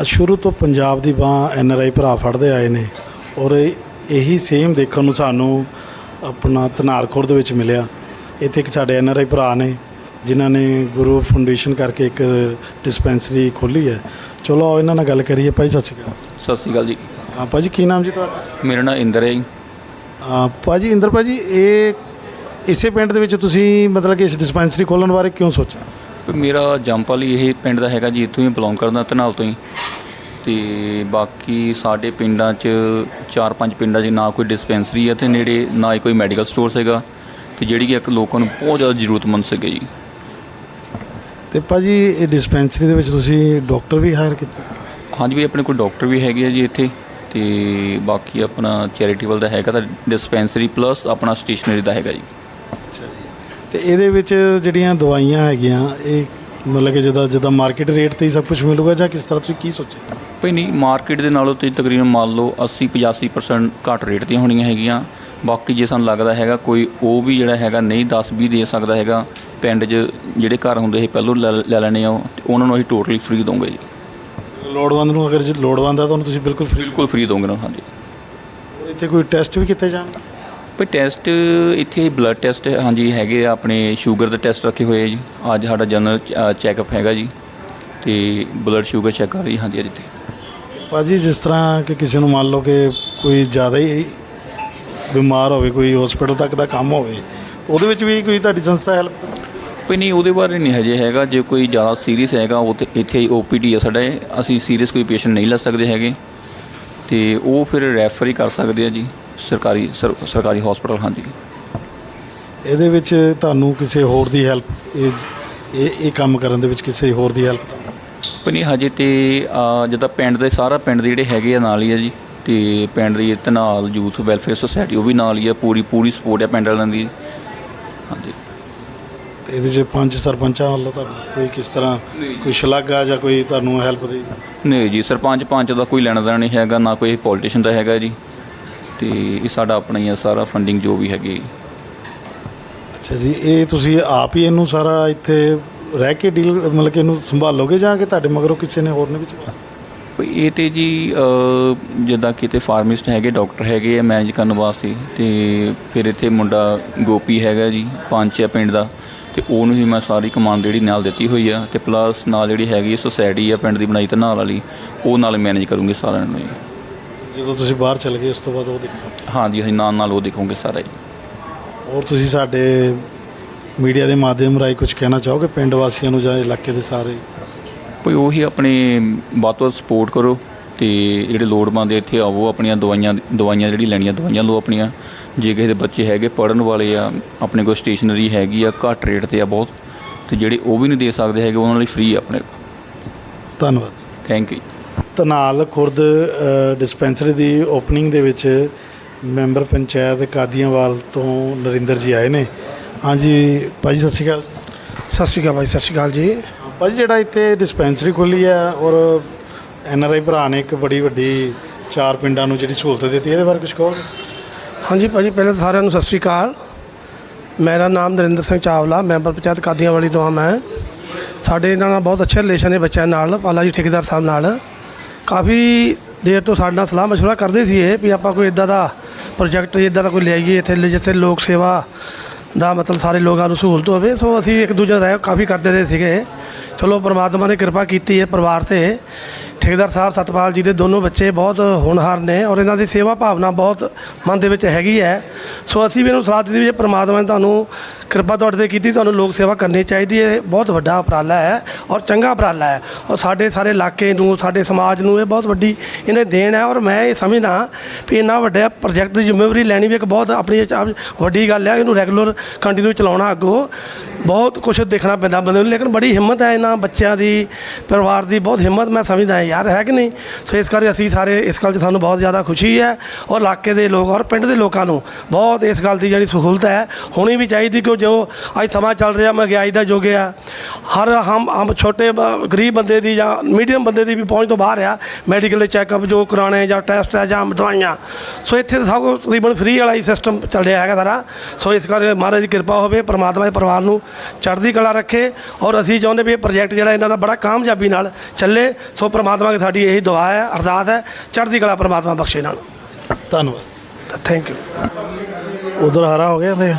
ਅੱਜ ਸ਼ੁਰੂ ਤੋਂ ਪੰਜਾਬ ਦੀ ਬਾਹ ਐਨ ਆਰ ਆਈ ਭਰਾ ਫੜਦੇ ਆਏ ਨੇ ਔਰ ਇਹ- ਸੇਮ ਦੇਖਣ ਨੂੰ ਸਾਨੂੰ ਆਪਣਾ ਧਨਾਰ ਖੁਰਦ ਵਿੱਚ ਮਿਲਿਆ। ਇੱਥੇ ਇੱਕ ਸਾਡੇ ਐਨ ਆਰ ਆਈ ਭਰਾ ਨੇ ਜਿਨ੍ਹਾਂ ਨੇ ਗੁਰੂ ਫਾਊਂਡੇਸ਼ਨ ਕਰਕੇ ਇੱਕ ਡਿਸਪੈਂਸਰੀ ਖੋਲੀ ਹੈ। ਚਲੋ ਇਹਨਾਂ ਨਾਲ ਗੱਲ ਕਰੀਏ। ਭਾਈ ਸਤਿ ਸ਼੍ਰੀ ਅਕਾਲ। ਸਤਿ ਸ਼੍ਰੀ ਅਕਾਲ ਜੀ। ਹਾਂ ਭਾਜੀ ਕੀ ਨਾਮ ਜੀ ਤੁਹਾਡਾ? ਮੇਰਾ ਨਾਮ ਇੰਦਰ ਹੈ ਜੀ। ਹਾਂ, ਭਾਜੀ ਇੰਦਰ ਭਾਜੀ ਇਹ ਇਸੇ ਪਿੰਡ ਦੇ ਵਿੱਚ ਤੁਸੀਂ ਮਤਲਬ ਕਿ ਇਸ ਡਿਸਪੈਂਸਰੀ ਖੋਲਣ ਬਾਰੇ ਕਿਉਂ ਸੋਚਿਆ? ਮੇਰਾ ਜੰਪਲ ਇਹ ਪਿੰਡ ਦਾ ਹੈਗਾ ਜੀ ਇੱਥੋਂ ਹੀ ਬਿਲੋਂਗ ਕਰਦਾ ਧਨਾਲ ਤੋਂ ਹੀ। ਤੇ ਬਾਕੀ ਸਾਡੇ ਪਿੰਡਾਂ 'ਚ ਚਾਰ ਪੰਜ ਪਿੰਡਾਂ 'ਚ ਨਾ ਕੋਈ ਡਿਸਪੈਂਸਰੀ ਹੈ ਤੇ ਨੇੜੇ ਨਾ ਹੀ ਕੋਈ ਮੈਡੀਕਲ ਸਟੋਰ ਸੀਗਾ ਤੇ ਜਿਹੜੀ ਕਿ ਇੱਕ ਲੋਕਾਂ ਨੂੰ ਬਹੁਤ ਜ਼ਿਆਦਾ ਜ਼ਰੂਰਤਮੰਦ ਸੀਗੇ ਜੀ। ਤੇ ਭਾਜੀ ਇਹ ਡਿਸਪੈਂਸਰੀ ਦੇ ਵਿੱਚ ਤੁਸੀਂ ਡਾਕਟਰ ਵੀ ਹਾਇਰ ਕੀਤਾ? ਹਾਂਜੀ ਵੀ ਆਪਣੇ ਕੋਲ ਡਾਕਟਰ ਵੀ ਹੈਗੇ ਆ ਜੀ ਇੱਥੇ ਤੇ ਬਾਕੀ ਆਪਣਾ ਚੈਰੀਟੇਬਲ ਦਾ ਹੈਗਾ ਤਾਂ ਡਿਸਪੈਂਸਰੀ ਪਲੱਸ ਆਪਣਾ ਸਟੇਸ਼ਨਰੀ ਦਾ ਹੈਗਾ ਜੀ। ਅੱਛਾ ਜੀ। ਤੇ ਇਹਦੇ ਵਿੱਚ ਜਿਹੜੀਆਂ ਦਵਾਈਆਂ ਹੈਗੀਆਂ ਇਹ ਮਤਲਬ ਕਿ ਜਿੱਦਾਂ ਜਿੱਦਾਂ ਮਾਰਕੀਟ ਰੇਟ ਤੇ ਹੀ ਸਭ ਕੁਝ ਮਿਲੂਗਾ ਜਾਂ ਕਿਸ ਤਰ੍ਹਾਂ ਤੁਸੀਂ ਕੀ ਸੋਚਿਆ? ਭਈ ਨਹੀਂ ਮਾਰਕੀਟ ਦੇ ਨਾਲੋਂ ਤੇ ਤਕਰੀਬਨ ਮੰਨ ਲਓ 80 85% ਘੱਟ ਰੇਟ ਦੀਆਂ ਹੋਣੀਆਂ ਹੈਗੀਆਂ। ਬਾਕੀ ਜੇ ਸਾਨੂੰ ਲੱਗਦਾ ਹੈਗਾ ਕੋਈ ਉਹ ਵੀ ਜਿਹੜਾ ਹੈਗਾ ਨਹੀਂ 10 20 ਦੇ ਸਕਦਾ ਹੈਗਾ ਪਿੰਡ 'ਚ ਜਿਹੜੇ ਘਰ ਹੁੰਦੇ ਸੀ ਪਹਿਲੋਂ ਲੈ ਲੈਣੇ ਆ ਉਹਨਾਂ ਨੂੰ ਅਸੀਂ ਟੋਟਲੀ ਫ੍ਰੀ ਦੋਗੇ ਜੀ। ਲੋੜਵੰਦ ਨੂੰ ਅਗਰ ਜੇ ਲੋੜਵੰਦ ਆ ਤਾਂ ਉਹਨੂੰ ਤੁਸੀਂ ਬਿਲਕੁਲ ਫ੍ਰੀ ਬਿਲਕੁਲ ਫ੍ਰੀ ਦੋਗੇ ਨਾ ਹਾਂਜੀ। ਇੱਥੇ ਕੋਈ ਟੈਸਟ ਵੀ ਕੀਤੇ ਜਾਣਗੇ ਭਈ ਟੈਸਟ ਇੱਥੇ ਬਲੱਡ ਟੈਸਟ ਹਾਂਜੀ ਹੈਗੇ ਆ ਆਪਣੇ ਸ਼ੂਗਰ ਦੇ ਟੈਸਟ ਰੱਖੇ ਹੋਏ ਆ ਜੀ। ਅੱਜ ਸਾਡਾ ਜਨਰਲ ਚੈੱਕਅਪ ਹੈਗਾ ਜੀ। ਤੇ ਬਲੱਡ ਸ਼ੂਗਰ ਚੈੱਕ ਕਰ ਰਹੀ ਹਾਂਜੀ ਅੱਜ ਇੱਥੇ। ਭਾਜੀ ਜਿਸ ਤਰ੍ਹਾਂ ਕਿ ਕਿਸੇ ਨੂੰ ਮੰਨ ਲਓ ਕਿ ਕੋਈ ਜ਼ਿਆਦਾ ਹੀ ਬਿਮਾਰ ਹੋਵੇ ਕੋਈ ਹਸਪੀਟਲ ਤੱਕ ਦਾ ਕੰਮ ਹੋਵੇ ਉਹਦੇ ਵਿੱਚ ਵੀ ਕੋਈ ਤੁਹਾਡੀ ਸੰਸਥਾ ਹੈਲਪ ਕੋਈ ਨਹੀਂ ਉਹਦੇ ਬਾਰੇ ਨਹੀਂ ਹਜੇ ਹੈਗਾ। ਜੇ ਕੋਈ ਜ਼ਿਆਦਾ ਸੀਰੀਅਸ ਹੈਗਾ ਉਹ ਤੇ ਇੱਥੇ ਹੀ ਓਪੀਡੀ ਆ ਸਾਡਾ। ਅਸੀਂ ਸੀਰੀਅਸ ਕੋਈ ਪੇਸ਼ੈਂਟ ਨਹੀਂ ਲੈ ਸਕਦੇ ਹੈਗੇ। ਤੇ ਉਹ ਫਿਰ ਰੈਫਰ ਹੀ ਕਰ ਸਕਦੇ ਆ ਜੀ ਸਰਕਾਰੀ ਸਰ- ਸਰਕਾਰੀ ਹਸਪੀਟਲ ਹਾਂਜੀ। ਇਹਦੇ ਵਿੱਚ ਤੁਹਾਨੂੰ ਕਿਸੇ ਹੋਰ ਦੀ ਹੈਲਪ ਇਹ ਇਹ ਇਹ ਕੰਮ ਕਰਨ ਦੇ ਵਿੱਚ ਕਿਸੇ ਹੋਰ ਦੀ ਹੈਲਪ ਨਹੀਂ ਹਜੇ ਤੇ ਜਿੱਦਾਂ ਪਿੰਡ ਦੇ ਸਾਰਾ ਪਿੰਡ ਦੇ ਜਿਹੜੇ ਹੈਗੇ ਆ ਨਾਲ ਹੀ ਆ ਜੀ ਤੇ ਪਿੰਡ ਦੀ ਧਨਾਲ ਯੂਥ ਵੈਲਫੇਅਰ ਸੁਸਾਇਟੀ ਉਹ ਵੀ ਨਾਲ ਹੀ ਆ ਪੂਰੀ ਪੂਰੀ ਸਪੋਰਟ ਆ ਪਿੰਡ ਵਾਲਿਆਂ ਦੀ। ਹਾਂਜੀ। ਤੇ ਇਹਦੇ 'ਚ ਪੰਜ ਸਰਪੰਚਾਂ ਵੱਲੋਂ ਤੁਹਾਨੂੰ ਕੋਈ ਕਿਸ ਤਰ੍ਹਾਂ ਕੋਈ ਸ਼ਲਾਘਾ ਜਾਂ ਕੋਈ ਤੁਹਾਨੂੰ ਹੈਲਪ ਦੀ? ਨਹੀਂ ਜੀ ਸਰਪੰਚ ਪੰਚ ਦਾ ਕੋਈ ਲੈਣਾ ਦੇਣਾ ਨਹੀਂ ਹੈਗਾ ਨਾ ਕੋਈ ਪੋਲੀਟੀਸ਼ੀਅਨ ਦਾ ਹੈਗਾ ਜੀ ਤੇ ਇਹ ਸਾਡਾ ਆਪਣਾ ਹੀ ਆ ਸਾਰਾ ਫੰਡਿੰਗ ਜੋ ਵੀ ਹੈਗੀ ਅੱਛਾ ਜੀ ਇਹ ਤੁਸੀਂ ਆਪ ਹੀ ਇਹਨੂੰ ਸਾਰਾ ਇੱਥੇ ਰਹਿ ਕੇ ਡੀਲ ਮਤਲਬ ਕਿ ਇਹਨੂੰ ਸੰਭਾਲੋਗੇ ਜਾਂ ਕਿ ਤੁਹਾਡੇ ਮਗਰੋਂ ਕਿਸੇ ਨੇ ਹੋਰ ਨੇ ਵੀ ਸੰਭਾਲ ਇਹ ਤੇ ਜੀ ਜਿੱਦਾਂ ਕਿਤੇ ਫਾਰਮਿਸਟ ਹੈਗੇ ਡਾਕਟਰ ਹੈਗੇ ਆ ਮੈਨੇਜ ਕਰਨ ਵਾਸਤੇ। ਤੇ ਫਿਰ ਇੱਥੇ ਮੁੰਡਾ ਗੋਪੀ ਹੈਗਾ ਜੀ ਪੰਚ ਆ ਪਿੰਡ ਦਾ। ਤੇ ਉਹਨੂੰ ਹੀ ਮੈਂ ਸਾਰੀ ਕਮਾਂਡ ਜਿਹੜੀ ਨਾਲ ਦਿੱਤੀ ਹੋਈ ਆ। ਤੇ ਪਲੱਸ ਨਾਲ ਜਿਹੜੀ ਹੈਗੀ ਸੁਸਾਇਟੀ ਆ ਪਿੰਡ ਦੀ ਬਣਾਈ ਤੇ ਨਾਲ ਵਾਲੀ ਉਹ ਨਾਲ ਮੈਨੇਜ ਕਰੂੰਗੇ ਸਾਰਿਆਂ ਨੂੰ ਜੀ। ਜਦੋਂ ਤੁਸੀਂ ਬਾਹਰ ਚਲੇ ਗਏ ਉਸ ਤੋਂ ਬਾਅਦ ਉਹ ਦੇਖੋ। ਹਾਂਜੀ ਅਸੀਂ ਨਾਲ ਨਾਲ ਉਹ ਦੇਖੋਗੇ ਸਾਰਾ ਜੀ। ਹੋਰ ਤੁਸੀਂ ਸਾਡੇ ਮੀਡੀਆ ਦੇ ਮਾਧਿਅਮ ਰਾਹੀਂ ਕੁਝ ਕਹਿਣਾ ਚਾਹੋਗੇ ਪਿੰਡ ਵਾਸੀਆਂ ਨੂੰ ਜਾਂ ਇਲਾਕੇ ਦੇ ਸਾਰੇ? ਕੋਈ ਉਹੀ ਆਪਣੇ ਵੱਧ ਤੋਂ ਸਪੋਰਟ ਕਰੋ ਤੇ ਜਿਹੜੇ ਲੋੜਵੰਦ ਇੱਥੇ ਆਵੋ ਆਪਣੀਆਂ ਦਵਾਈਆਂ ਦਵਾਈਆਂ ਜਿਹੜੀ ਲੈਣੀਆਂ ਦਵਾਈਆਂ ਲਓ ਆਪਣੀਆਂ। ਜੇ ਕਿਸੇ ਦੇ ਬੱਚੇ ਹੈਗੇ ਪੜਨ ਵਾਲੇ ਆ ਆਪਣੇ ਕੋਲ ਸਟੇਸ਼ਨਰੀ ਹੈਗੀ ਆ ਘੱਟ ਰੇਟ ਤੇ ਆ ਬਹੁਤ ਤੇ ਜਿਹੜੇ ਉਹ ਵੀ ਨਹੀਂ ਦੇ ਸਕਦੇ ਹੈਗੇ ਉਹਨਾਂ ਲਈ ਫ੍ਰੀ ਆ ਆਪਣੇ ਧੰਨਵਾਦ। Thank you Dhanal Khurd dispensary the opening ਦੇ ਵਿੱਚ ਮੈਂਬਰ ਪੰਚਾਇਤ ਕਾਦੀਆਂਵਾਲ ਤੋਂ ਨਰਿੰਦਰ ਜੀ ਆਏ ਨੇ। ਹਾਂਜੀ ਭਾਜੀ ਸਤਿ ਸ਼੍ਰੀ ਅਕਾਲ ਸਤਿ ਸ਼੍ਰੀ ਅਕਾਲ ਭਾਈ ਸਤਿ ਸ਼੍ਰੀ ਅਕਾਲ ਜੀ। ਭਾਜੀ ਜਿਹੜਾ ਇੱਥੇ ਡਿਸਪੈਂਸਰੀ ਖੋਲੀ ਹੈ ਔਰ ਐਨ ਆਰ ਆਈ ਭਰਾ ਨੇ ਇੱਕ ਬੜੀ ਵੱਡੀ ਚਾਰ ਪਿੰਡਾਂ ਨੂੰ ਜਿਹੜੀ ਸਹੂਲਤ ਦਿੱਤੀ ਇਹਦੇ ਬਾਰੇ ਕੁਝ ਕਹੋਗੇ? ਹਾਂਜੀ ਭਾਜੀ ਪਹਿਲਾਂ ਤਾਂ ਸਾਰਿਆਂ ਨੂੰ ਸਤਿ ਸ਼੍ਰੀ ਅਕਾਲ। ਮੇਰਾ ਨਾਮ ਨਰਿੰਦਰ ਸਿੰਘ ਚਾਵਲਾ ਮੈਂਬਰ ਪੰਚਾਇਤ ਕਾਦੀਆਂ ਵਾਲੀ ਤੋਂ ਹਾਂ ਮੈਂ। ਸਾਡੇ ਇਹਨਾਂ ਨਾਲ ਬਹੁਤ ਅੱਛੇ ਰਿਲੇਸ਼ਨ ਨੇ ਬੱਚਿਆਂ ਨਾਲ ਪਾਲਾ ਜੀ ਠੇਕੇਦਾਰ ਸਾਹਿਬ ਨਾਲ। ਕਾਫੀ ਦੇਰ ਤੋਂ ਸਾਡੇ ਨਾਲ ਸਲਾਹ ਮਸ਼ਵਰਾ ਕਰਦੇ ਸੀ ਇਹ ਵੀ ਆਪਾਂ ਕੋਈ ਇਦਾਂ ਦਾ ਪ੍ਰੋਜੈਕਟ ਇਦਾਂ ਦਾ ਕੋਈ ਲਿਆਈਏ ਇੱਥੇ ਜਿੱਥੇ ਲੋਕ ਸੇਵਾ ਦਾ ਮਤਲਬ ਸਾਰੇ ਲੋਕਾਂ ਨੂੰ ਸਹੂਲਤ ਹੋਵੇ, ਸੋ ਅਸੀਂ ਇੱਕ ਦੂਜੇ ਨਾਲ ਰਹਿ ਕਾਫੀ ਕਰਦੇ ਰਹੇ ਸੀਗੇ। ਚਲੋ, ਪਰਮਾਤਮਾ ਨੇ ਕਿਰਪਾ ਕੀਤੀ ਹੈ ਪਰਿਵਾਰ ਤੇ। ਠੇਕੇਦਾਰ ਸਾਹਿਬ ਸਤਪਾਲ ਜੀ ਦੇ ਦੋਨੋਂ ਬੱਚੇ ਬਹੁਤ ਹੋਣਹਾਰ ਨੇ ਔਰ ਇਹਨਾਂ ਦੀ ਸੇਵਾ ਭਾਵਨਾ ਬਹੁਤ ਮਨ ਦੇ ਵਿੱਚ ਹੈਗੀ ਹੈ। ਸੋ ਅਸੀਂ ਵੀ ਇਹਨੂੰ ਸਲਾਹ ਦਿੱਤੀ ਵੀ ਜੇ ਪ੍ਰਮਾਤਮਾ ਨੇ ਤੁਹਾਨੂੰ ਕਿਰਪਾ ਤੁਹਾਡੇ ਤੇ ਕੀਤੀ, ਤੁਹਾਨੂੰ ਲੋਕ ਸੇਵਾ ਕਰਨੀ ਚਾਹੀਦੀ ਹੈ। ਬਹੁਤ ਵੱਡਾ ਉਪਰਾਲਾ ਹੈ ਔਰ ਚੰਗਾ ਉਪਰਾਲਾ ਹੈ ਔਰ ਸਾਡੇ ਸਾਰੇ ਇਲਾਕੇ ਨੂੰ, ਸਾਡੇ ਸਮਾਜ ਨੂੰ ਇਹ ਬਹੁਤ ਵੱਡੀ ਇਹਨੇ ਦੇਣ ਹੈ ਔਰ ਮੈਂ ਇਹ ਸਮਝਦਾ ਵੀ ਇੰਨਾ ਵੱਡਾ ਪ੍ਰੋਜੈਕਟ ਦੀ ਜ਼ਿੰਮੇਵਾਰੀ ਲੈਣੀ ਵੀ ਇੱਕ ਬਹੁਤ ਆਪਣੀ ਵੱਡੀ ਗੱਲ ਹੈ, ਇਹਨੂੰ ਰੈਗੂਲਰ ਕੰਟੀਨਿਊ ਚਲਾਉਣਾ ਅੱਗੋਂ ਬਹੁਤ ਕੁਝ ਦੇਖਣਾ ਪੈਂਦਾ ਬੰਦੇ ਨੂੰ, ਲੇਕਿਨ ਬੜੀ ਹਿੰਮਤ ਹੈ ਇਹਨਾਂ ਬੱਚਿਆਂ ਦੀ, ਪਰਿਵਾਰ ਦੀ, ਬਹੁਤ ਹਿੰਮਤ ਮੈਂ ਸਮਝਦਾ ਯਾਰ ਹੈ ਕਿ ਨਹੀਂ? ਸੋ ਇਸ ਕਰਕੇ ਅਸੀਂ ਸਾਰੇ ਇਸ ਗੱਲ 'ਚ ਸਾਨੂੰ ਬਹੁਤ ਜ਼ਿਆਦਾ ਖੁਸ਼ੀ ਹੈ ਔਰ ਇਲਾਕੇ ਦੇ ਲੋਕ ਔਰ ਪਿੰਡ ਦੇ ਲੋਕਾਂ ਨੂੰ ਬਹੁਤ ਇਸ ਗੱਲ ਦੀ ਜਿਹੜੀ ਸਹੂਲਤ ਹੈ, ਹੋਣੀ ਵੀ ਚਾਹੀਦੀ ਕਿ ਜੋ ਅੱਜ ਸਮਾਂ ਚੱਲ ਰਿਹਾ ਮਹਿੰਗਾਈ ਦਾ ਯੁੱਗ ਆ ਹਰ ਹਮ ਹਮ ਛੋਟੇ ਗਰੀਬ ਬੰਦੇ ਦੀ ਜਾਂ ਮੀਡੀਅਮ ਬੰਦੇ ਦੀ ਵੀ ਪਹੁੰਚ ਤੋਂ ਬਾਹਰ ਆ, ਮੈਡੀਕਲ ਚੈੱਕਅਪ ਜੋ ਕਰਾਉਣੇ ਜਾਂ ਟੈਸਟ ਹੈ ਜਾਂ ਦਵਾਈਆਂ। ਸੋ ਇੱਥੇ ਤਾਂ ਸਭ ਕੁਝ ਤਕਰੀਬਨ ਫ੍ਰੀ ਵਾਲਾ ਹੀ ਸਿਸਟਮ ਚੱਲ ਰਿਹਾ ਹੈਗਾ ਸਾਰਾ। ਸੋ ਇਸ ਕਰਕੇ ਮਹਾਰਾਜ ਦੀ ਕਿਰਪਾ ਹੋਵੇ, ਪਰਮਾਤਮਾ ਦੇ ਪਰਿਵਾਰ ਨੂੰ ਚੜ੍ਹਦੀ ਕਲਾ ਰੱਖੇ ਔਰ ਅਸੀਂ ਚਾਹੁੰਦੇ ਵੀ ਇਹ ਪ੍ਰੋਜੈਕਟ ਜਿਹੜਾ ਇਹਨਾਂ ਦਾ ਬੜਾ ਕਾਮਯਾਬੀ ਨਾਲ ਚੱਲੇ। ਸੋ ਪਰਮਾਤਮਾ ਦੀ ਸਾਡੀ ਇਹੀ ਦੁਆ ਹੈ ਅਰਦਾਸ ਹੈ ਚੜ੍ਹਦੀ ਕਲਾ ਪਰਮਾਤਮਾ ਬਖਸ਼ੇ ਨਾਲ। ਧੰਨਵਾਦ। ਥੈਂਕ ਯੂ ਉਧਰ ਹਰਾ ਹੋ ਗਿਆ ਤੇ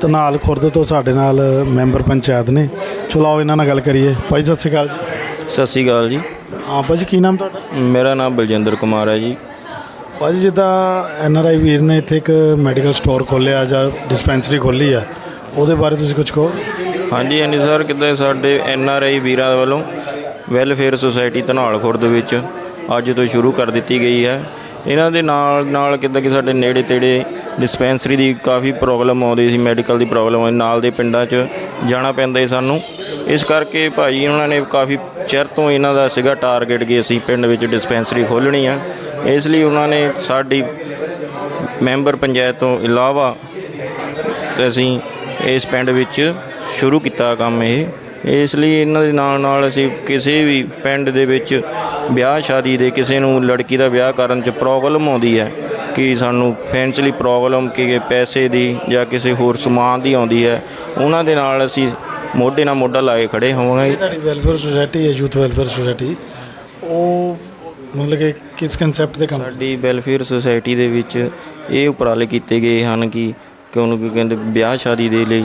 ਤਨਾਲ ਖੁਰਦ ਤੋਂ ਸਾਡੇ ਨਾਲ ਮੈਂਬਰ ਪੰਚਾਇਤ ਨੇ। ਚਲੋ ਆਓ ਇਹਨਾਂ ਨਾਲ ਗੱਲ ਕਰੀਏ। ਭਾਈ ਸਤਿ ਸ਼੍ਰੀ ਅਕਾਲ ਜੀ। ਸਤਿ ਸ਼੍ਰੀ ਅਕਾਲ ਜੀ। ਹਾਂ ਭਾਜੀ ਕੀ ਨਾਮ ਤੁਹਾਡਾ? ਮੇਰਾ ਨਾਮ ਬਲਜਿੰਦਰ ਕੁਮਾਰ ਹੈ ਜੀ। ਭਾਜੀ ਜਿੱਦਾਂ ਐਨ ਆਰ ਆਈ ਵੀਰ ਨੇ ਇੱਥੇ ਇੱਕ ਮੈਡੀਕਲ ਸਟੋਰ ਖੋਲ੍ਹਿਆ ਜਾਂ ਡਿਸਪੈਂਸਰੀ ਖੋਲ੍ਹੀ ਆ ਉਹਦੇ ਬਾਰੇ ਤੁਸੀਂ ਕੁਝ ਕਹੋ। ਹਾਂਜੀ ਹਾਂਜੀ ਸਰ ਕਿੱਦਾਂ ਸਾਡੇ ਐਨ ਆਰ ਆਈ ਵੀਰਾਂ ਵੱਲੋਂ ਵੈਲਫੇਅਰ ਸੁਸਾਇਟੀ ਧਨਾਲ ਖੁਰਦ ਵਿੱਚ ਅੱਜ ਤੋਂ ਸ਼ੁਰੂ ਕਰ ਦਿੱਤੀ ਗਈ ਹੈ। ਇਹਨਾਂ ਦੇ ਨਾਲ ਨਾਲ ਕਿੱਦਾਂ ਕਿ ਸਾਡੇ ਨੇੜੇ ਤੇੜੇ ਡਿਸਪੈਂਸਰੀ ਦੀ ਕਾਫੀ ਪ੍ਰੋਬਲਮ ਆਉਂਦੀ ਸੀ ਮੈਡੀਕਲ ਦੀ ਪ੍ਰੋਬਲਮ ਆਉਂਦੀ, ਨਾਲ ਦੇ ਪਿੰਡਾਂ 'ਚ ਜਾਣਾ ਪੈਂਦਾ ਸੀ ਸਾਨੂੰ। ਇਸ ਕਰਕੇ ਭਾਈ ਉਹਨਾਂ ਨੇ ਕਾਫੀ ਚਿਰ ਤੋਂ ਇਹਨਾਂ ਦਾ ਸੀਗਾ ਟਾਰਗੇਟ ਕਿ ਅਸੀਂ ਪਿੰਡ ਵਿੱਚ ਡਿਸਪੈਂਸਰੀ ਖੋਲ੍ਹਣੀ ਆ। ਇਸ ਲਈ ਉਹਨਾਂ ਨੇ ਸਾਡੀ ਮੈਂਬਰ ਪੰਚਾਇਤ ਤੋਂ ਇਲਾਵਾ ਤੇ ਅਸੀਂ ਇਸ ਪਿੰਡ ਵਿੱਚ ਸ਼ੁਰੂ ਕੀਤਾ ਕੰਮ ਇਹ। ਇਸ ਲਈ ਇਹਨਾਂ ਦੇ ਨਾਲ ਨਾਲ ਅਸੀਂ ਕਿਸੇ ਵੀ ਪਿੰਡ ਦੇ ਵਿੱਚ ਵਿਆਹ ਸ਼ਾਦੀ ਦੇ ਕਿਸੇ ਨੂੰ ਲੜਕੀ ਦਾ ਵਿਆਹ ਕਰਨ 'ਚ ਪ੍ਰੋਬਲਮ ਆਉਂਦੀ ਹੈ ਕਿ ਸਾਨੂੰ ਫਾਈਨੈਂਸ਼ਲੀ ਪ੍ਰੋਬਲਮ ਕਿ ਪੈਸੇ ਦੀ ਜਾਂ ਕਿਸੇ ਹੋਰ ਸਮਾਨ ਦੀ ਆਉਂਦੀ ਹੈ ਉਹਨਾਂ ਦੇ ਨਾਲ ਅਸੀਂ ਮੋਢੇ ਨਾਲ ਮੋਢਾ ਲਾ ਕੇ ਖੜੇ ਹੋਵਾਂਗੇ। ਤੁਹਾਡੀ ਵੈਲਫੇਅਰ ਸੁਸਾਇਟੀ ਹੈ ਯੂਥ ਵੈਲਫੇਅਰ ਸੁਸਾਇਟੀ ਉਹ ਮਤਲਬ ਕਿ ਕਿਸ ਕਨਸੈਪਟ ਦੇ ਕੰਮ? ਸਾਡੀ ਵੈਲਫੇਅਰ ਸੁਸਾਇਟੀ ਦੇ ਵਿੱਚ ਇਹ ਉਪਰਾਲੇ ਕੀਤੇ ਗਏ ਹਨ ਕਿ ਕਿ ਉਹਨੂੰ ਕਹਿੰਦੇ ਵਿਆਹ ਸ਼ਾਦੀ ਦੇ ਲਈ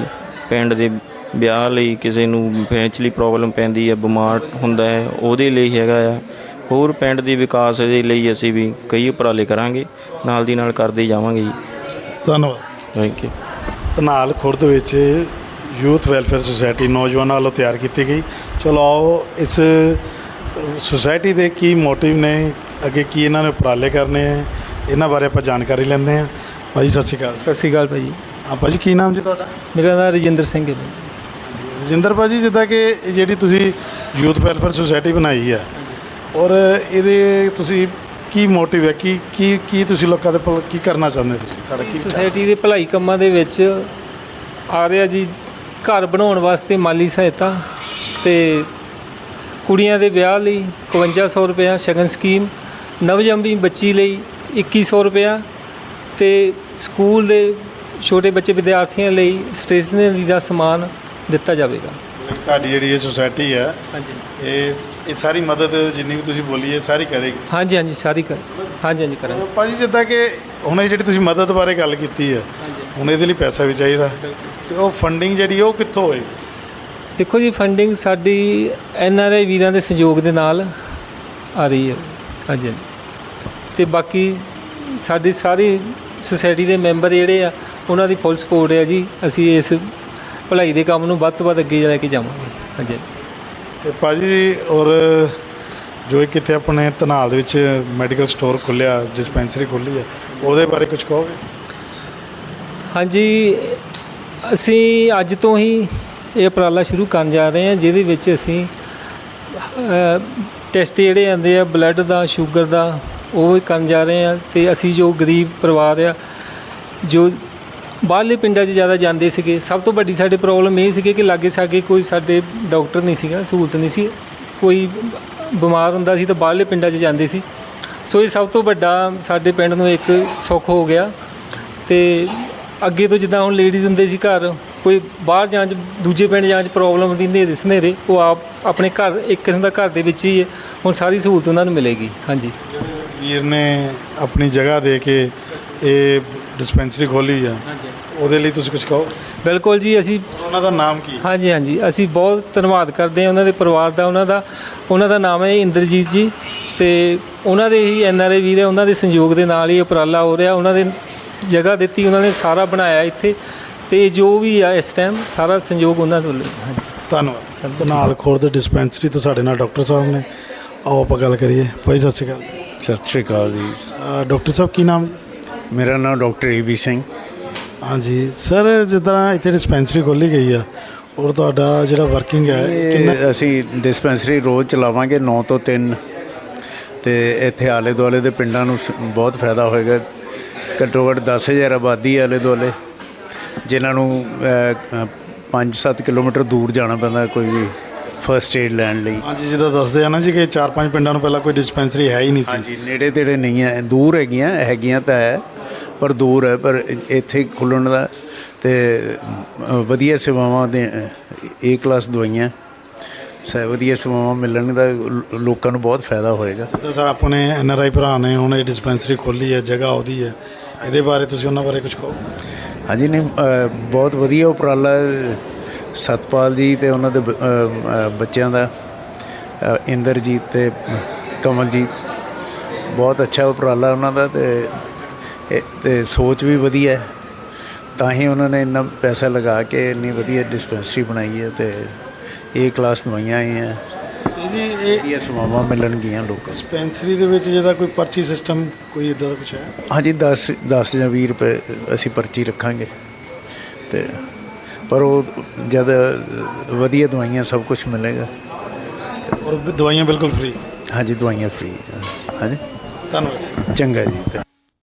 ਪਿੰਡ ਦੇ ਵਿਆਹ ਲਈ ਕਿਸੇ ਨੂੰ ਫਾਈਨੈਂਸ਼ਲੀ ਪ੍ਰੋਬਲਮ ਪੈਂਦੀ ਹੈ ਬਿਮਾਰ ਹੁੰਦਾ ਹੈ ਉਹਦੇ ਲਈ ਹੈਗਾ ਆ। ਹੋਰ ਪਿੰਡ ਦੇ ਵਿਕਾਸ ਦੇ ਲਈ ਅਸੀਂ ਵੀ ਕਈ ਉਪਰਾਲੇ ਕਰਾਂਗੇ ਨਾਲ ਦੀ ਨਾਲ ਕਰਦੇ ਜਾਵਾਂਗੇ ਜੀ। ਧੰਨਵਾਦ। ਥੈਂਕ ਯੂ ਧਨਾਲ ਖੁਰਦ ਵਿੱਚ ਯੂਥ ਵੈਲਫੇਅਰ ਸੁਸਾਇਟੀ ਨੌਜਵਾਨਾਂ ਵੱਲੋਂ ਤਿਆਰ ਕੀਤੀ ਗਈ। ਚਲੋ ਆਓ ਇਸ ਸੁਸਾਇਟੀ ਦੇ ਕੀ ਮੋਟਿਵ ਨੇ ਅੱਗੇ ਕੀ ਇਹਨਾਂ ਨੇ ਉਪਰਾਲੇ ਕਰਨੇ ਆ ਇਹਨਾਂ ਬਾਰੇ ਆਪਾਂ ਜਾਣਕਾਰੀ ਲੈਂਦੇ ਹਾਂ। ਭਾਜੀ ਸਤਿ ਸ਼੍ਰੀ ਅਕਾਲ। ਸਤਿ ਸ਼੍ਰੀ ਅਕਾਲ ਭਾਜੀ। ਹਾਂ ਭਾਜੀ ਕੀ ਨਾਮ ਜੀ ਤੁਹਾਡਾ? ਮੇਰਾ ਨਾਮ ਰਜਿੰਦਰ ਸਿੰਘ ਹੈ ਭਾਈ ਰਜਿੰਦਰ ਭਾਜੀ, ਜਿੱਦਾਂ ਕਿ ਇਹ ਜਿਹੜੀ ਤੁਸੀਂ ਯੂਥ ਵੈਲਫੇਅਰ ਸੁਸਾਇਟੀ ਬਣਾਈ ਹੈ ਔਰ ਇਹਦੇ ਤੁਸੀਂ ਕੀ ਮੋਟਿਵ ਹੈ? ਕੀ ਕੀ ਕੀ ਤੁਸੀਂ ਲੋਕਾਂ ਦੇ ਭਲ- ਕੀ ਕਰਨਾ ਚਾਹੁੰਦੇ ਤੁਸੀਂ? ਤੁਹਾਡਾ ਕੀ ਸੁਸਾਇਟੀ ਦੇ ਭਲਾਈ ਕੰਮਾਂ ਦੇ ਵਿੱਚ ਆ ਰਿਹਾ ਜੀ ਘਰ ਬਣਾਉਣ ਵਾਸਤੇ ਮਾਲੀ ਸਹਾਇਤਾ ਤੇ ਕੁੜੀਆਂ ਦੇ ਵਿਆਹ ਲਈ 5100 ਰੁਪਇਆ ਸ਼ਗਨ ਸਕੀਮ, ਨਵਜੰਮੀ ਬੱਚੀ ਲਈ 2100 ਰੁਪਇਆ ਤੇ ਸਕੂਲ ਦੇ ਛੋਟੇ ਬੱਚੇ ਵਿਦਿਆਰਥੀਆਂ ਲਈ ਸਟੇਸ਼ਨਰੀ ਦਾ ਸਮਾਨ ਦਿੱਤਾ ਜਾਵੇਗਾ। ਤੁਹਾਡੀ ਜਿਹੜੀ ਇਹ ਸੁਸਾਇਟੀ ਹੈ ਹਾਂਜੀ। ਇਹ ਇਹ ਸਾਰੀ ਮਦਦ ਜਿੰਨੀ ਵੀ ਤੁਸੀਂ ਬੋਲੀ ਹੈ ਸਾਰੀ ਕਰੇਗੀ। ਹਾਂਜੀ ਹਾਂਜੀ ਸਾਰੀ ਕਰ ਹਾਂਜੀ ਹਾਂਜੀ ਕਰਾਂਗੇ। ਭਾਜੀ ਜਿੱਦਾਂ ਕਿ ਹੁਣ ਇਹ ਜਿਹੜੀ ਤੁਸੀਂ ਮਦਦ ਬਾਰੇ ਗੱਲ ਕੀਤੀ ਹੈ ਹੁਣ ਇਹਦੇ ਲਈ ਪੈਸਾ ਵੀ ਚਾਹੀਦਾ। ਤੇ ਉਹ ਫੰਡਿੰਗ ਜਿਹੜੀ ਉਹ ਕਿੱਥੋਂ ਹੋਏਗੀ? ਦੇਖੋ ਜੀ ਫੰਡਿੰਗ ਸਾਡੀ ਐਨ ਆਰ ਆਈ ਵੀਰਾਂ ਦੇ ਸਹਿਯੋਗ ਦੇ ਨਾਲ ਆ ਰਹੀ ਹੈ। ਹਾਂਜੀ ਹਾਂਜੀ। ਤੇ ਬਾਕੀ ਸਾਡੀ ਸਾਰੀ ਸੁਸਾਇਟੀ ਦੇ ਮੈਂਬਰ ਜਿਹੜੇ ਆ ਉਹਨਾਂ ਦੀ ਫੁੱਲ ਸਪੋਰਟ ਹੈ ਜੀ। ਅਸੀਂ ਇਸ ਭਲਾਈ ਦੇ ਕੰਮ ਨੂੰ ਵੱਧ ਤੋਂ ਵੱਧ ਅੱਗੇ ਲੈ ਕੇ ਜਾਵਾਂਗੇ। ਹਾਂਜੀ। ਤੇ ਭਾਜੀ ਔਰ ਜੋ ਇਹ ਕਿਤੇ ਆਪਣੇ ਧਨਾਲ ਦੇ ਵਿੱਚ ਮੈਡੀਕਲ ਸਟੋਰ ਖੁੱਲਿਆ ਡਿਸਪੈਂਸਰੀ ਖੁੱਲੀ ਹੈ ਉਹਦੇ ਬਾਰੇ ਕੁਝ ਕਹੋਗੇ? ਹਾਂਜੀ ਅਸੀਂ ਅੱਜ ਤੋਂ ਹੀ ਇਹ ਉਪਰਾਲਾ ਸ਼ੁਰੂ ਕਰਨ ਜਾ ਰਹੇ ਹਾਂ ਜਿਹਦੇ ਵਿੱਚ ਅਸੀਂ ਟੈਸਟ ਜਿਹੜੇ ਆਉਂਦੇ ਆ ਬਲੱਡ ਦਾ ਸ਼ੂਗਰ ਦਾ ਉਹ ਕਰਨ ਜਾ ਰਹੇ ਹਾਂ ਤੇ ਅਸੀਂ ਜੋ ਗਰੀਬ ਪਰਿਵਾਰ ਆ ਜੋ ਬਾਹਰਲੇ ਪਿੰਡਾਂ 'ਚ ਜ਼ਿਆਦਾ ਜਾਂਦੇ ਸੀਗੇ। ਸਭ ਤੋਂ ਵੱਡੀ ਸਾਡੀ ਪ੍ਰੋਬਲਮ ਇਹ ਸੀਗੀ ਕਿ ਲਾਗੇ ਸਾਗੇ ਕੋਈ ਸਾਡੇ ਡਾਕਟਰ ਨਹੀਂ ਸੀਗਾ, ਸਹੂਲਤ ਨਹੀਂ ਸੀ। ਕੋਈ ਬਿਮਾਰ ਹੁੰਦਾ ਸੀ ਤਾਂ ਬਾਹਰਲੇ ਪਿੰਡਾਂ 'ਚ ਜਾਂਦੇ ਸੀ। ਸੋ ਇਹ ਸਭ ਤੋਂ ਵੱਡਾ ਸਾਡੇ ਪਿੰਡ ਨੂੰ ਇੱਕ ਸੁੱਖ ਹੋ ਗਿਆ ਤੇ ਅੱਗੇ ਤੋਂ ਜਿੱਦਾਂ ਹੁਣ ਲੇਡੀਜ਼ ਹੁੰਦੇ ਸੀ ਘਰ, ਕੋਈ ਬਾਹਰ ਜਾਂ 'ਚ, ਦੂਜੇ ਪਿੰਡ ਜਾਂ 'ਚ ਪ੍ਰੋਬਲਮ ਹੁੰਦੀ ਨੇਰੇ ਸਨੇਰੇ, ਉਹ ਆਪ ਆਪਣੇ ਘਰ, ਇੱਕ ਕਿਸਮ ਦਾ ਘਰ ਦੇ ਵਿੱਚ ਹੀ ਹੁਣ ਸਾਰੀ ਸਹੂਲਤ ਉਹਨਾਂ ਨੂੰ ਮਿਲੇਗੀ। ਹਾਂਜੀ। ਵੀਰ ਨੇ ਆਪਣੀ ਜਗ੍ਹਾ ਦੇ ਕੇ ਇਹ ਡਿਸਪੈਂਸਰੀ ਖੋਲੀ ਆ। ਹਾਂਜੀ। ਉਹਦੇ ਲਈ ਤੁਸੀਂ ਕੁਝ ਕਹੋ? ਬਿਲਕੁਲ ਜੀ ਅਸੀਂ ਉਹਨਾਂ ਦਾ ਨਾਮ ਕੀ? ਹਾਂਜੀ ਹਾਂਜੀ। ਅਸੀਂ ਬਹੁਤ ਧੰਨਵਾਦ ਕਰਦੇ ਹਾਂ ਉਹਨਾਂ ਦੇ ਪਰਿਵਾਰ ਦਾ ਉਹਨਾਂ ਦਾ ਉਹਨਾਂ ਦਾ ਨਾਮ ਹੈ ਇੰਦਰਜੀਤ ਜੀ ਤੇ ਉਹਨਾਂ ਦੇ ਹੀ ਐਨ ਆਰ ਆਈ ਵੀਰ ਹੈ ਉਹਨਾਂ ਦੇ ਸੰਯੋਗ ਦੇ ਨਾਲ ਹੀ ਉਪਰਾਲਾ ਹੋ ਰਿਹਾ। ਉਹਨਾਂ ਦੇ ਜਗ੍ਹਾ ਦਿੱਤੀ ਉਹਨਾਂ ਨੇ ਸਾਰਾ ਬਣਾਇਆ ਇੱਥੇ ਤੇ ਜੋ ਵੀ ਆ ਇਸ ਟਾਈਮ ਸਾਰਾ ਸੰਯੋਗ ਉਹਨਾਂ ਦੇ ਵੱਲੋਂ। ਹੈ। ਹਾਂਜੀ। ਧੰਨਵਾਦ। ਧਨਾਲ ਖੁਰਦ ਡਿਸਪੈਂਸਰੀ ਤੋਂ ਸਾਡੇ ਨਾਲ ਡਾਕਟਰ ਸਾਹਿਬ ਨੇ। ਆਓ ਆਪਾਂ ਗੱਲ ਕਰੀਏ। ਭਾਈ ਸਤਿ ਸ਼੍ਰੀ ਅਕਾਲ ਜੀ। ਸਤਿ ਸ਼੍ਰੀ ਅਕਾਲ ਜੀ। ਡਾਕਟਰ ਸਾਹਿਬ ਕੀ ਨਾਮ ਮੇਰਾ ਨਾਮ ਡਾਕਟਰ ਏਬੀ ਸਿੰਘ। ਹਾਂਜੀ। ਸਰ ਜਿੱਦਾਂ ਇੱਥੇ ਡਿਸਪੈਂਸਰੀ ਖੋਲੀ ਗਈ ਆ ਔਰ ਤੁਹਾਡਾ ਜਿਹੜਾ ਵਰਕਿੰਗ ਹੈ ਕਿੰਨਾ ਅਸੀਂ ਡਿਸਪੈਂਸਰੀ ਰੋਜ਼ ਚਲਾਵਾਂਗੇ 9 ਤੋਂ 3 ਤੇ ਇੱਥੇ ਆਲੇ ਦੁਆਲੇ ਦੇ ਪਿੰਡਾਂ ਨੂੰ ਬਹੁਤ ਫਾਇਦਾ ਹੋਏਗਾ। ਘੱਟੋ ਘੱਟ 10000 ਆਬਾਦੀ ਆਲੇ ਦੁਆਲੇ ਜਿਨ੍ਹਾਂ ਨੂੰ 5-7 ਕਿਲੋਮੀਟਰ ਦੂਰ ਜਾਣਾ ਪੈਂਦਾ ਕੋਈ ਵੀ ਫਰਸਟ ਏਡ ਲੈਣ ਲਈ। ਹਾਂਜੀ ਜਿੱਦਾਂ ਦੱਸਦੇ ਆ ਨਾ ਜੀ ਕਿ ਚਾਰ ਪੰਜ ਪਿੰਡਾਂ ਨੂੰ ਪਹਿਲਾਂ ਕੋਈ ਡਿਸਪੈਂਸਰੀ ਹੈ ਹੀ ਨਹੀਂ ਸੀ। ਹਾਂਜੀ ਨੇੜੇ ਤੇੜੇ ਨਹੀਂ ਹੈ। ਦੂਰ ਹੈਗੀਆਂ ਹੈਗੀਆਂ ਤਾਂ ਹੈ ਪਰ ਦੂਰ ਹੈ ਪਰ ਇੱਥੇ ਖੁੱਲਣ ਦਾ ਤੇ ਵਧੀਆ ਸੇਵਾਵਾਂ ਦੇ ਏ ਕਲਾਸ ਦਵਾਈਆਂ ਸ ਵਧੀਆ ਸੇਵਾਵਾਂ ਮਿਲਣ ਦਾ ਲੋਕਾਂ ਨੂੰ ਬਹੁਤ ਫਾਇਦਾ ਹੋਏਗਾ। ਤਾਂ ਸਰ ਆਪਣੇ ਐਨ ਆਰ ਆਈ ਭਰਾ ਨੇ ਹੁਣ ਇਹ ਡਿਸਪੈਂਸਰੀ ਖੋਲੀ ਹੈ ਜਗ੍ਹਾ ਉਹਦੀ ਹੈ ਇਹਦੇ ਬਾਰੇ ਤੁਸੀਂ ਉਹਨਾਂ ਬਾਰੇ ਕੁਝ ਕਹੋ ਹਾਂਜੀ ਨਹੀਂ ਬਹੁਤ ਵਧੀਆ ਉਪਰਾਲਾ। ਸਤਪਾਲ ਜੀ ਤੇ ਉਹਨਾਂ ਦੇ ਬੱਚਿਆਂ ਦਾ ਇੰਦਰਜੀਤ ਤੇ ਕਮਲਜੀਤ। ਬਹੁਤ ਅੱਛਾ ਉਪਰਾਲਾ ਉਹਨਾਂ ਦਾ ਤੇ ਤੇ ਸੋਚ ਵੀ ਵਧੀਆ ਹੈ। ਤਾਂ ਹੀ ਉਹਨਾਂ ਨੇ ਇੰਨਾ ਪੈਸਾ ਲਗਾ ਕੇ ਇੰਨੀ ਵਧੀਆ ਡਿਸਪੈਂਸਰੀ ਬਣਾਈ ਹੈ ਤੇ ਇਹ ਕਲਾਸ ਦਵਾਈਆਂ ਆਈਆਂ। ਜੀ ਇਹ ਸੇਵਾਵਾਂ ਮਿਲਣਗੀਆਂ ਲੋਕਾਂ ਡਿਸਪੈਂਸਰੀ ਦੇ ਵਿੱਚ ਜਿਹਦਾ ਕੋਈ ਪਰਚੀ ਸਿਸਟਮ ਕੋਈ ਇਦਾਂ ਦਾ ਕੁਝ ਹੈ? ਹਾਂਜੀ 10 10 ਜਾਂ 20 ਰੁਪਏ ਅਸੀਂ ਪਰਚੀ ਰੱਖਾਂਗੇ। ਤੇ ਪਰ ਉਹ ਜਦ ਵਧੀਆ ਦਵਾਈਆਂ ਸਭ ਕੁਝ ਮਿਲੇਗਾ। ਔਰ ਦਵਾਈਆਂ ਬਿਲਕੁਲ ਫ੍ਰੀ ਹਾਂਜੀ ਦਵਾਈਆਂ ਫ੍ਰੀ ਹਾਂਜੀ। ਧੰਨਵਾਦ। ਚੰਗਾ ਜੀ